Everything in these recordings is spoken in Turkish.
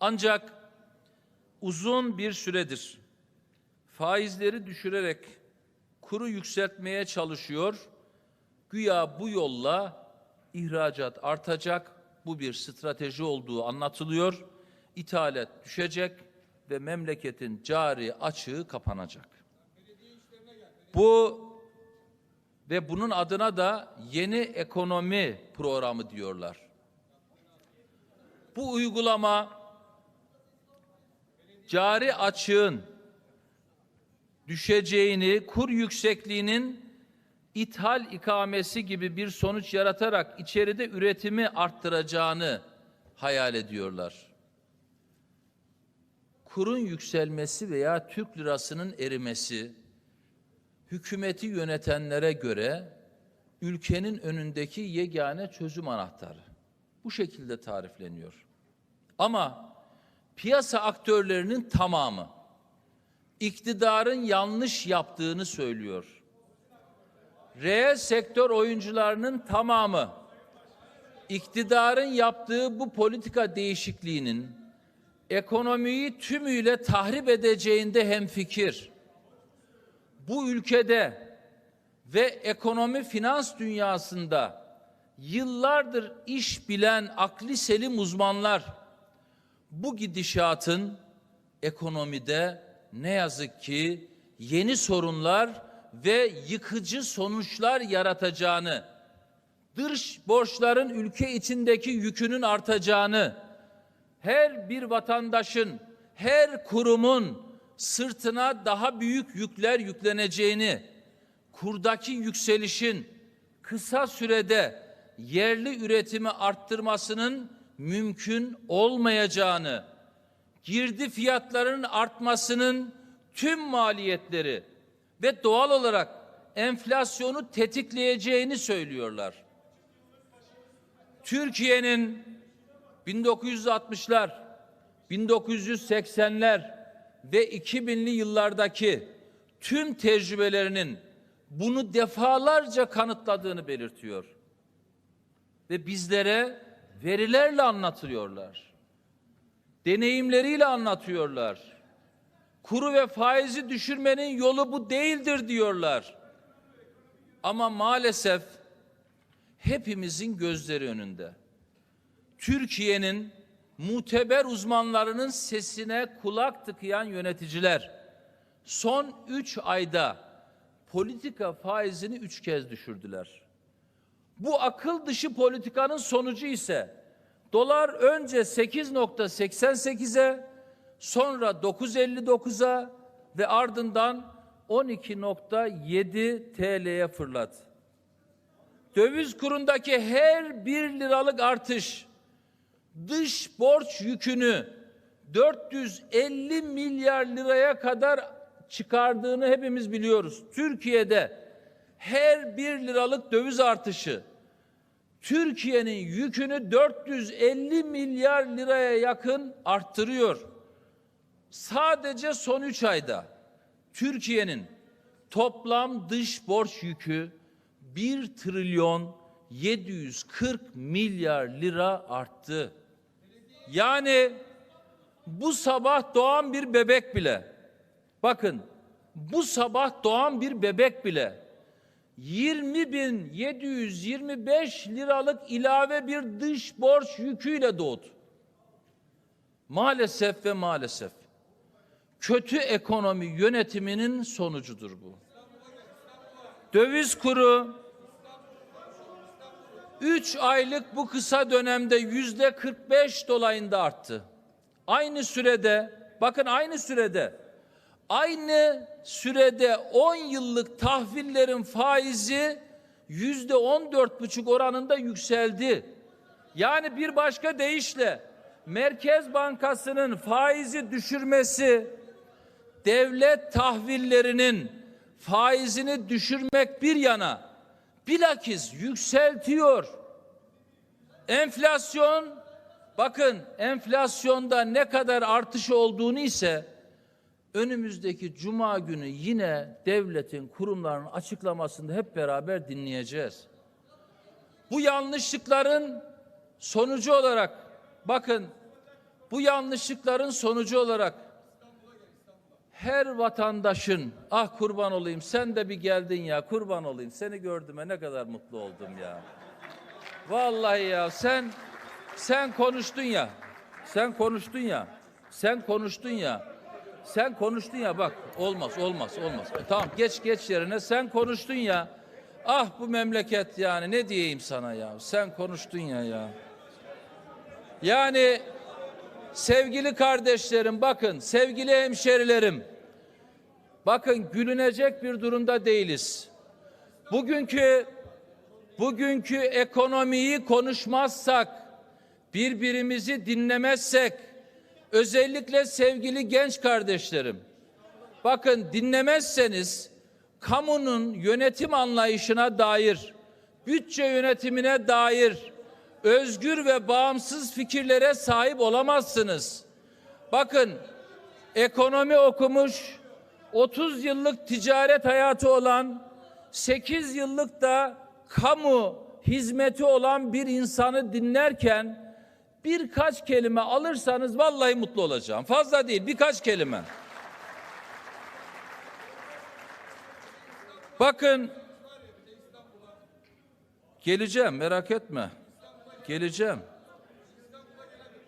Ancak uzun bir süredir faizleri düşürerek kuru yükseltmeye çalışıyor. Güya bu yolla ihracat artacak. Bu bir strateji olduğu anlatılıyor. İthalat düşecek ve memleketin cari açığı kapanacak. Bu ve bunun adına da yeni ekonomi programı diyorlar. Bu uygulama cari açığın düşeceğini, kur yüksekliğinin ithal ikamesi gibi bir sonuç yaratarak içeride üretimi arttıracağını hayal ediyorlar. Kurun yükselmesi veya Türk lirasının erimesi hükümeti yönetenlere göre ülkenin önündeki yegane çözüm anahtarı. Bu şekilde tarifleniyor. Ama piyasa aktörlerinin tamamı iktidarın yanlış yaptığını söylüyor. Reel sektör oyuncularının tamamı iktidarın yaptığı bu politika değişikliğinin ekonomiyi tümüyle tahrip edeceğinde hemfikir. Bu ülkede ve ekonomi finans dünyasında yıllardır iş bilen akli selim uzmanlar bu gidişatın ekonomide ne yazık ki yeni sorunlar ve yıkıcı sonuçlar yaratacağını, dış borçların ülke içindeki yükünün artacağını, her bir vatandaşın, her kurumun sırtına daha büyük yükler yükleneceğini, kurdaki yükselişin kısa sürede yerli üretimi arttırmasının mümkün olmayacağını, girdi fiyatlarının artmasının tüm maliyetleri ve doğal olarak enflasyonu tetikleyeceğini söylüyorlar. Türkiye'nin 1960'lar, 1980'ler ve 2000'li yıllardaki tüm tecrübelerinin bunu defalarca kanıtladığını belirtiyor. Ve bizlere verilerle anlatıyorlar. Deneyimleriyle anlatıyorlar. Kuru ve faizi düşürmenin yolu bu değildir diyorlar. Ama maalesef hepimizin gözleri önünde. Türkiye'nin muteber uzmanlarının sesine kulak tıkayan yöneticiler son üç ayda politika faizini üç kez düşürdüler. Bu akıl dışı politikanın sonucu ise dolar önce 8.88'e sonra 9.59'a ve ardından 12.7 TL'ye fırladı. Döviz kurundaki her bir liralık artış dış borç yükünü 450 milyar liraya kadar çıkardığını hepimiz biliyoruz. Türkiye'de her bir liralık döviz artışı Türkiye'nin yükünü 450 milyar liraya yakın arttırıyor. Sadece son 3 ayda Türkiye'nin toplam dış borç yükü 1 trilyon 740 milyar lira arttı. Yani bu sabah doğan bir bebek bile bakın bu sabah doğan bir bebek bile 20.725 liralık ilave bir dış borç yüküyle doğdu. Maalesef ve maalesef kötü ekonomi yönetiminin sonucudur bu. Döviz kuru 3 aylık bu kısa dönemde yüzde 45 dolayında arttı. Aynı sürede bakın aynı sürede aynı sürede 10 yıllık tahvillerin faizi yüzde 14 buçuk oranında yükseldi. Yani bir başka deyişle Merkez Bankası'nın faizi düşürmesi devlet tahvillerinin faizini düşürmek bir yana bilakis yükseltiyor. Enflasyon bakın enflasyonda ne kadar artış olduğunu ise önümüzdeki cuma günü yine devletin kurumlarının açıklamasında hep beraber dinleyeceğiz. Bu yanlışlıkların sonucu olarak bakın Bu yanlışlıkların sonucu olarak her vatandaşın ah kurban olayım sen de bir geldin ya kurban olayım seni gördüğüme ne kadar mutlu oldum ya. Vallahi ya sen sen konuştun ya. Sen konuştun ya. Sen konuştun ya. Sen konuştun ya bak olmaz olmaz olmaz. E, tamam geç geç yerine sen konuştun ya. Ah bu memleket yani ne diyeyim sana ya. Sen konuştun ya ya. Yani sevgili kardeşlerim bakın sevgili hemşerilerim. Bakın gülünecek bir durumda değiliz. Bugünkü bugünkü ekonomiyi konuşmazsak, birbirimizi dinlemezsek, özellikle sevgili genç kardeşlerim, bakın dinlemezseniz kamunun yönetim anlayışına dair, bütçe yönetimine dair özgür ve bağımsız fikirlere sahip olamazsınız. Bakın ekonomi okumuş, 30 yıllık ticaret hayatı olan, 8 yıllık da kamu hizmeti olan bir insanı dinlerken birkaç kelime alırsanız vallahi mutlu olacağım. Fazla değil birkaç kelime. Bakın geleceğim merak etme. Geleceğim.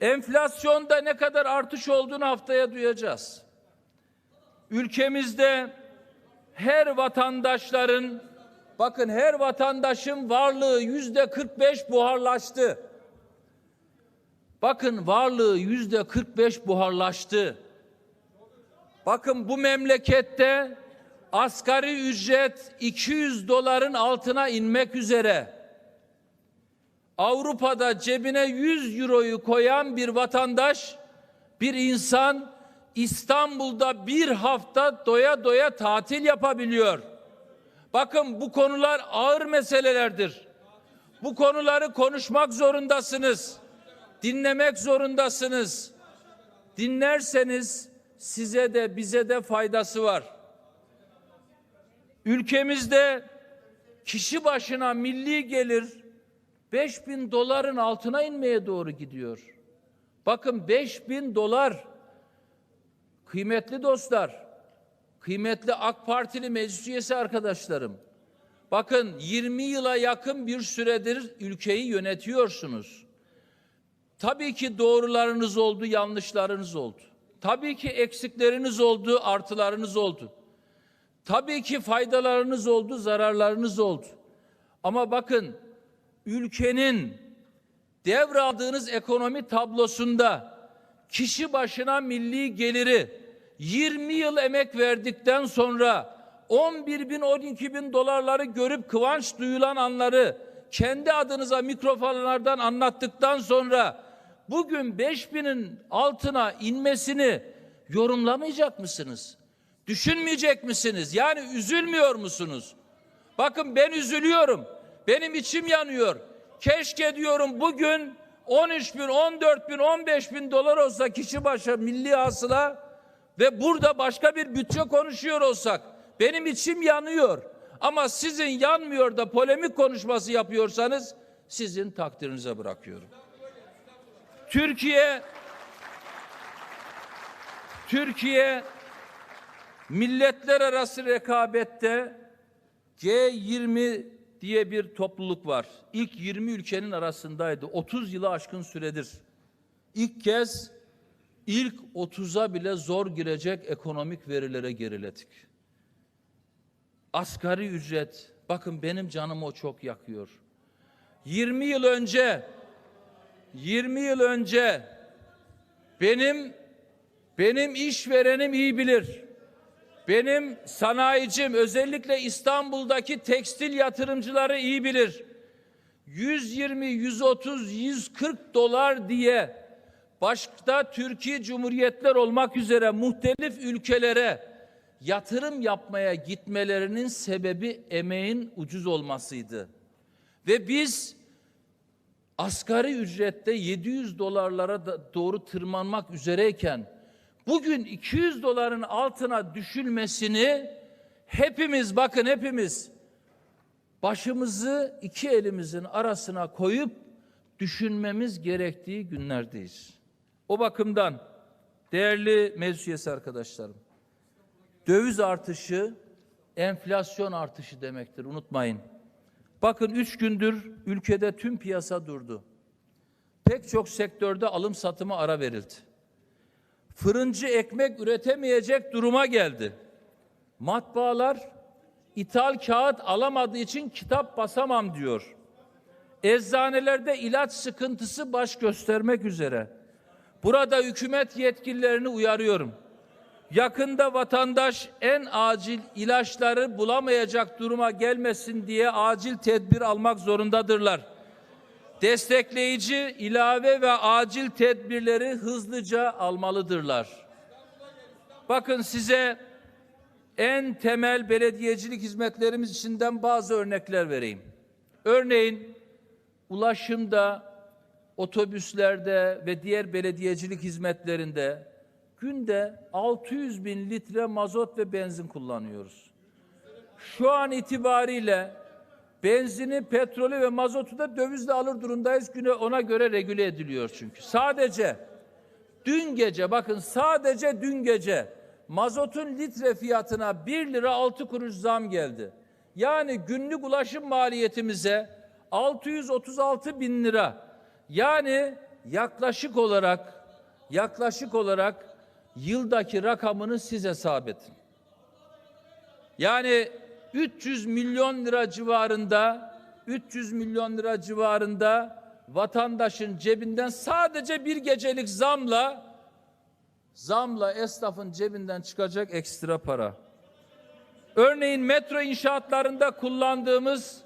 Enflasyonda ne kadar artış olduğunu haftaya duyacağız. Ülkemizde her vatandaşların bakın her vatandaşın varlığı yüzde 45 buharlaştı. Bakın varlığı yüzde 45 buharlaştı. Bakın bu memlekette asgari ücret 200 doların altına inmek üzere. Avrupa'da cebine 100 euroyu koyan bir vatandaş, bir insan İstanbul'da bir hafta doya doya tatil yapabiliyor. Bakın bu konular ağır meselelerdir. Bu konuları konuşmak zorundasınız. Dinlemek zorundasınız. Dinlerseniz size de bize de faydası var. Ülkemizde kişi başına milli gelir 5000 doların altına inmeye doğru gidiyor. Bakın 5000 dolar kıymetli dostlar, kıymetli AK Partili meclis üyesi arkadaşlarım. Bakın 20 yıla yakın bir süredir ülkeyi yönetiyorsunuz. Tabii ki doğrularınız oldu, yanlışlarınız oldu. Tabii ki eksikleriniz oldu, artılarınız oldu. Tabii ki faydalarınız oldu, zararlarınız oldu. Ama bakın ülkenin devraldığınız ekonomi tablosunda kişi başına milli geliri 20 yıl emek verdikten sonra 11 bin 12 bin dolarları görüp kıvanç duyulan anları kendi adınıza mikrofonlardan anlattıktan sonra bugün 5 binin altına inmesini yorumlamayacak mısınız? Düşünmeyecek misiniz? Yani üzülmüyor musunuz? Bakın ben üzülüyorum. Benim içim yanıyor. Keşke diyorum bugün 13 bin, 14 bin, 15 bin dolar olsa kişi başı milli hasıla ve burada başka bir bütçe konuşuyor olsak benim içim yanıyor. Ama sizin yanmıyor da polemik konuşması yapıyorsanız sizin takdirinize bırakıyorum. Türkiye Türkiye milletler arası rekabette G20 diye bir topluluk var. İlk 20 ülkenin arasındaydı. 30 yılı aşkın süredir. İlk kez ilk 30'a bile zor girecek ekonomik verilere geriledik. Asgari ücret, bakın benim canımı o çok yakıyor. 20 yıl önce 20 yıl önce benim benim işverenim iyi bilir. Benim sanayicim özellikle İstanbul'daki tekstil yatırımcıları iyi bilir. 120, 130, 140 dolar diye başta Türkiye Cumhuriyetler olmak üzere muhtelif ülkelere yatırım yapmaya gitmelerinin sebebi emeğin ucuz olmasıydı. Ve biz asgari ücrette 700 dolarlara doğru tırmanmak üzereyken bugün 200 doların altına düşülmesini hepimiz bakın hepimiz başımızı iki elimizin arasına koyup düşünmemiz gerektiği günlerdeyiz. O bakımdan değerli meclis üyesi arkadaşlarım, döviz artışı enflasyon artışı demektir unutmayın. Bakın üç gündür ülkede tüm piyasa durdu. Pek çok sektörde alım satıma ara verildi. Fırıncı ekmek üretemeyecek duruma geldi. Matbaalar ithal kağıt alamadığı için kitap basamam diyor. Eczanelerde ilaç sıkıntısı baş göstermek üzere. Burada hükümet yetkililerini uyarıyorum. Yakında vatandaş en acil ilaçları bulamayacak duruma gelmesin diye acil tedbir almak zorundadırlar. Destekleyici, ilave ve acil tedbirleri hızlıca almalıdırlar. Bakın size en temel belediyecilik hizmetlerimiz içinden bazı örnekler vereyim. Örneğin ulaşımda, otobüslerde ve diğer belediyecilik hizmetlerinde günde 600 bin litre mazot ve benzin kullanıyoruz. Şu an itibariyle benzini, petrolü ve mazotu da dövizle alır durumdayız. Güne ona göre regüle ediliyor çünkü. Sadece dün gece bakın sadece dün gece mazotun litre fiyatına 1 lira 6 kuruş zam geldi. Yani günlük ulaşım maliyetimize 636 bin lira yani yaklaşık olarak yaklaşık olarak yıldaki rakamını siz hesap edin. Yani 300 milyon lira civarında 300 milyon lira civarında vatandaşın cebinden sadece bir gecelik zamla zamla esnafın cebinden çıkacak ekstra para. Örneğin metro inşaatlarında kullandığımız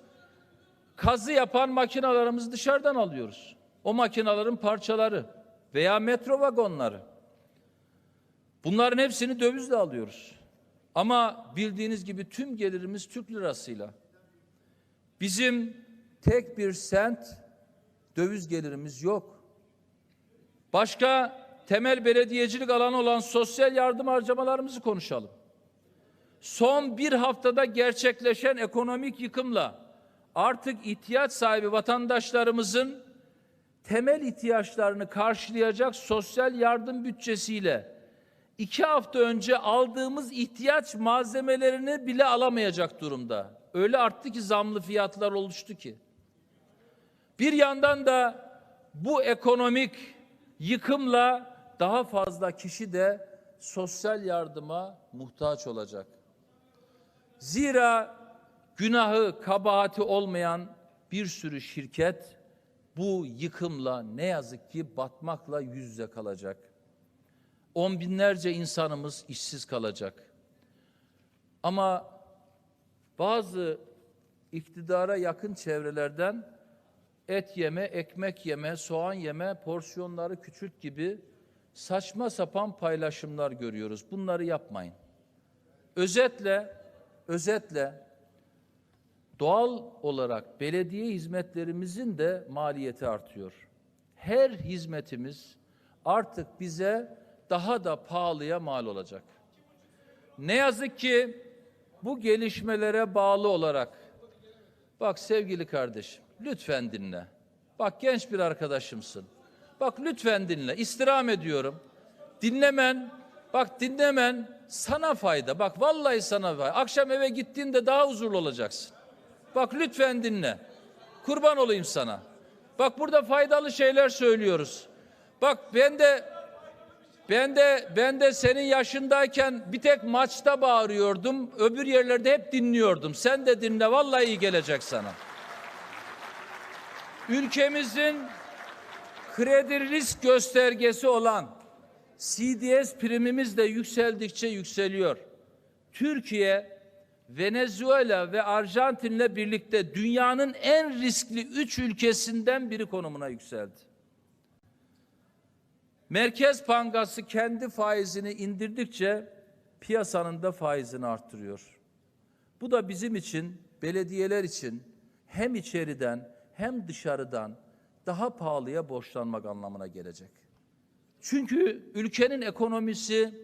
kazı yapan makinalarımızı dışarıdan alıyoruz. O makinaların parçaları veya metro vagonları. Bunların hepsini dövizle alıyoruz. Ama bildiğiniz gibi tüm gelirimiz Türk lirasıyla. Bizim tek bir sent döviz gelirimiz yok. Başka temel belediyecilik alanı olan sosyal yardım harcamalarımızı konuşalım. Son bir haftada gerçekleşen ekonomik yıkımla artık ihtiyaç sahibi vatandaşlarımızın temel ihtiyaçlarını karşılayacak sosyal yardım bütçesiyle iki hafta önce aldığımız ihtiyaç malzemelerini bile alamayacak durumda. Öyle arttı ki zamlı fiyatlar oluştu ki. Bir yandan da bu ekonomik yıkımla daha fazla kişi de sosyal yardıma muhtaç olacak. Zira günahı, kabahati olmayan bir sürü şirket bu yıkımla ne yazık ki batmakla yüz yüze kalacak. On binlerce insanımız işsiz kalacak. Ama bazı iktidara yakın çevrelerden et yeme, ekmek yeme, soğan yeme, porsiyonları küçült gibi saçma sapan paylaşımlar görüyoruz. Bunları yapmayın. Özetle, özetle doğal olarak belediye hizmetlerimizin de maliyeti artıyor. Her hizmetimiz artık bize daha da pahalıya mal olacak. Ne yazık ki bu gelişmelere bağlı olarak bak sevgili kardeşim lütfen dinle. Bak genç bir arkadaşımsın. Bak lütfen dinle. İstirham ediyorum. Dinlemen, bak dinlemen sana fayda. Bak vallahi sana fayda. Akşam eve gittiğinde daha huzurlu olacaksın. Bak lütfen dinle. Kurban olayım sana. Bak burada faydalı şeyler söylüyoruz. Bak ben de ben de ben de senin yaşındayken bir tek maçta bağırıyordum. Öbür yerlerde hep dinliyordum. Sen de dinle vallahi iyi gelecek sana. Ülkemizin kredi risk göstergesi olan CDS primimiz de yükseldikçe yükseliyor. Türkiye, Venezuela ve Arjantin'le birlikte dünyanın en riskli üç ülkesinden biri konumuna yükseldi. Merkez Bankası kendi faizini indirdikçe piyasanın da faizini arttırıyor. Bu da bizim için, belediyeler için hem içeriden hem dışarıdan daha pahalıya borçlanmak anlamına gelecek. Çünkü ülkenin ekonomisi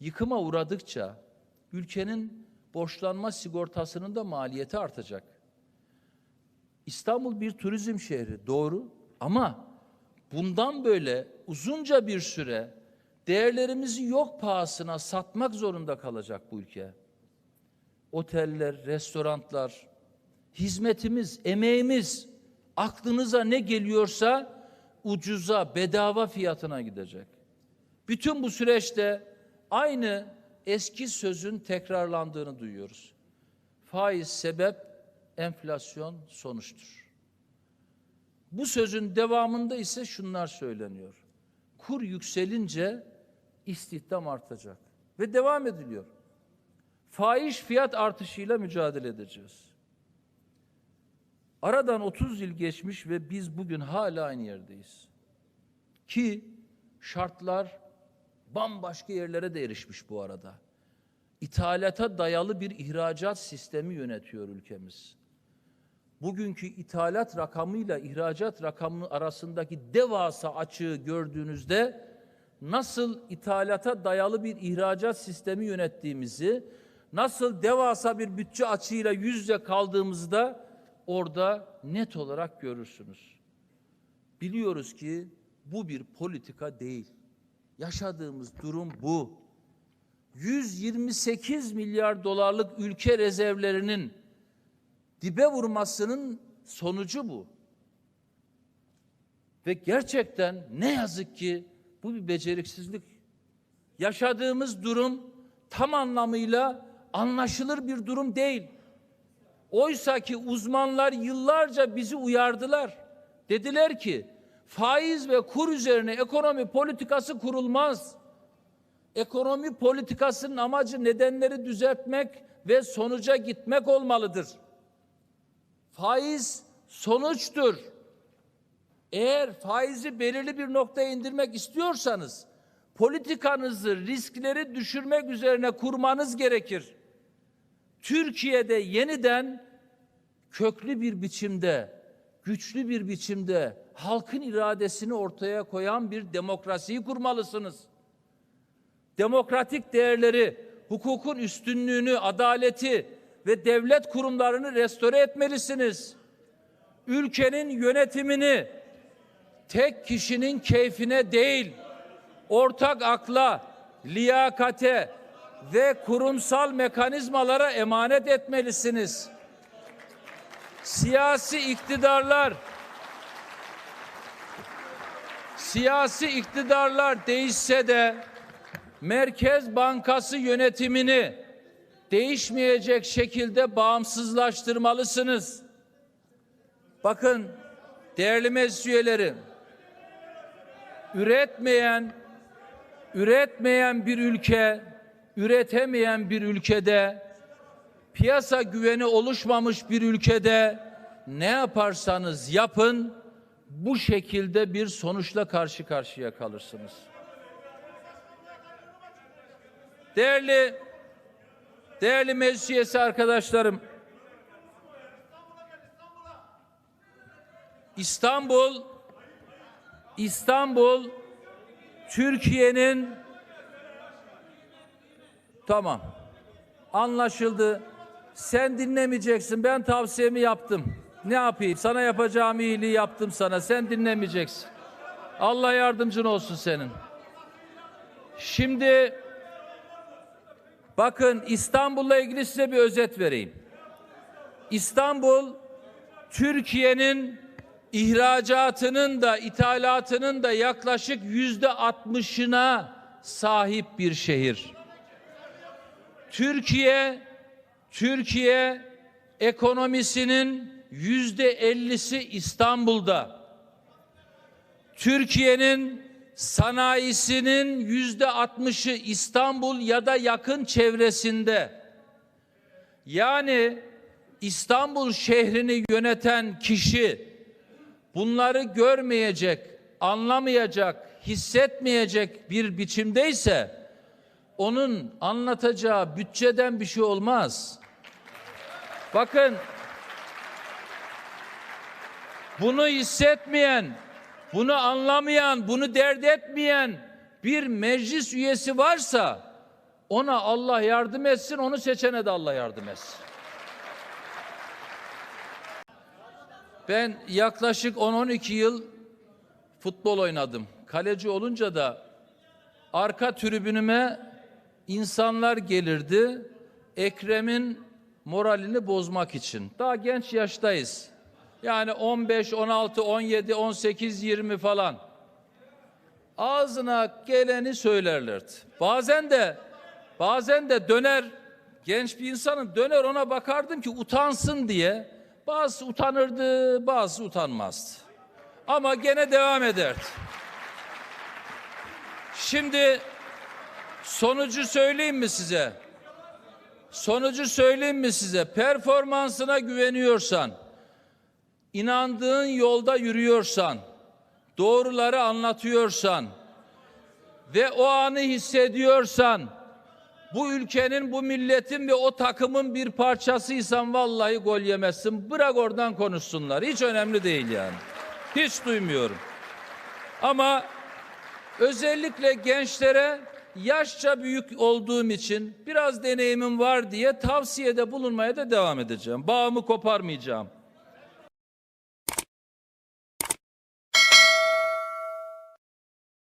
yıkıma uğradıkça ülkenin borçlanma sigortasının da maliyeti artacak. İstanbul bir turizm şehri doğru ama bundan böyle uzunca bir süre değerlerimizi yok pahasına satmak zorunda kalacak bu ülke. Oteller, restoranlar, hizmetimiz, emeğimiz, aklınıza ne geliyorsa ucuza, bedava fiyatına gidecek. Bütün bu süreçte aynı eski sözün tekrarlandığını duyuyoruz. Faiz sebep, enflasyon sonuçtur. Bu sözün devamında ise şunlar söyleniyor. Kur yükselince istihdam artacak ve devam ediliyor. Faiz fiyat artışıyla mücadele edeceğiz. Aradan 30 yıl geçmiş ve biz bugün hala aynı yerdeyiz. Ki şartlar bambaşka yerlere de erişmiş bu arada. İthalata dayalı bir ihracat sistemi yönetiyor ülkemiz. Bugünkü ithalat rakamıyla ihracat rakamı arasındaki devasa açığı gördüğünüzde nasıl ithalata dayalı bir ihracat sistemi yönettiğimizi, nasıl devasa bir bütçe açığıyla yüz yüze kaldığımızda orada net olarak görürsünüz. Biliyoruz ki bu bir politika değil. Yaşadığımız durum bu. 128 milyar dolarlık ülke rezervlerinin dibe vurmasının sonucu bu. Ve gerçekten ne yazık ki bu bir beceriksizlik. Yaşadığımız durum tam anlamıyla anlaşılır bir durum değil. Oysa ki uzmanlar yıllarca bizi uyardılar. Dediler ki faiz ve kur üzerine ekonomi politikası kurulmaz. Ekonomi politikasının amacı nedenleri düzeltmek ve sonuca gitmek olmalıdır. Faiz sonuçtur. Eğer faizi belirli bir noktaya indirmek istiyorsanız politikanızı riskleri düşürmek üzerine kurmanız gerekir. Türkiye'de yeniden köklü bir biçimde, güçlü bir biçimde halkın iradesini ortaya koyan bir demokrasiyi kurmalısınız. Demokratik değerleri, hukukun üstünlüğünü, adaleti ve devlet kurumlarını restore etmelisiniz. Ülkenin yönetimini tek kişinin keyfine değil, ortak akla, liyakate ve kurumsal mekanizmalara emanet etmelisiniz. Siyasi iktidarlar siyasi iktidarlar değişse de Merkez Bankası yönetimini değişmeyecek şekilde bağımsızlaştırmalısınız. Bakın değerli meclis üyeleri üretmeyen üretmeyen bir ülke, üretemeyen bir ülkede piyasa güveni oluşmamış bir ülkede ne yaparsanız yapın bu şekilde bir sonuçla karşı karşıya kalırsınız. Değerli değerli meclis üyesi arkadaşlarım İstanbul İstanbul Türkiye'nin tamam anlaşıldı. Sen dinlemeyeceksin. Ben tavsiyemi yaptım. Ne yapayım? Sana yapacağım iyiliği yaptım sana. Sen dinlemeyeceksin. Allah yardımcın olsun senin. Şimdi bakın İstanbul'la ilgili size bir özet vereyim. İstanbul Türkiye'nin ihracatının da ithalatının da yaklaşık yüzde altmışına sahip bir şehir. Türkiye Türkiye ekonomisinin yüzde ellisi İstanbul'da. Türkiye'nin sanayisinin yüzde altmışı İstanbul ya da yakın çevresinde. Yani İstanbul şehrini yöneten kişi bunları görmeyecek, anlamayacak, hissetmeyecek bir biçimdeyse onun anlatacağı bütçeden bir şey olmaz. Bakın bunu hissetmeyen, bunu anlamayan, bunu dert etmeyen bir meclis üyesi varsa ona Allah yardım etsin, onu seçene de Allah yardım etsin. Ben yaklaşık 10-12 yıl futbol oynadım. Kaleci olunca da arka tribünüme insanlar gelirdi. Ekrem'in moralini bozmak için. Daha genç yaştayız. Yani 15, 16, 17, 18, 20 falan. Ağzına geleni söylerlerdi. Bazen de bazen de döner genç bir insanın döner ona bakardım ki utansın diye. Bazı utanırdı, bazı utanmazdı. Ama gene devam ederdi. Şimdi sonucu söyleyeyim mi size? Sonucu söyleyeyim mi size? Performansına güveniyorsan, inandığın yolda yürüyorsan, doğruları anlatıyorsan ve o anı hissediyorsan, bu ülkenin, bu milletin ve o takımın bir parçasıysan vallahi gol yemezsin. Bırak oradan konuşsunlar. Hiç önemli değil yani. Hiç duymuyorum. Ama özellikle gençlere yaşça büyük olduğum için biraz deneyimim var diye tavsiyede bulunmaya da devam edeceğim. Bağımı koparmayacağım.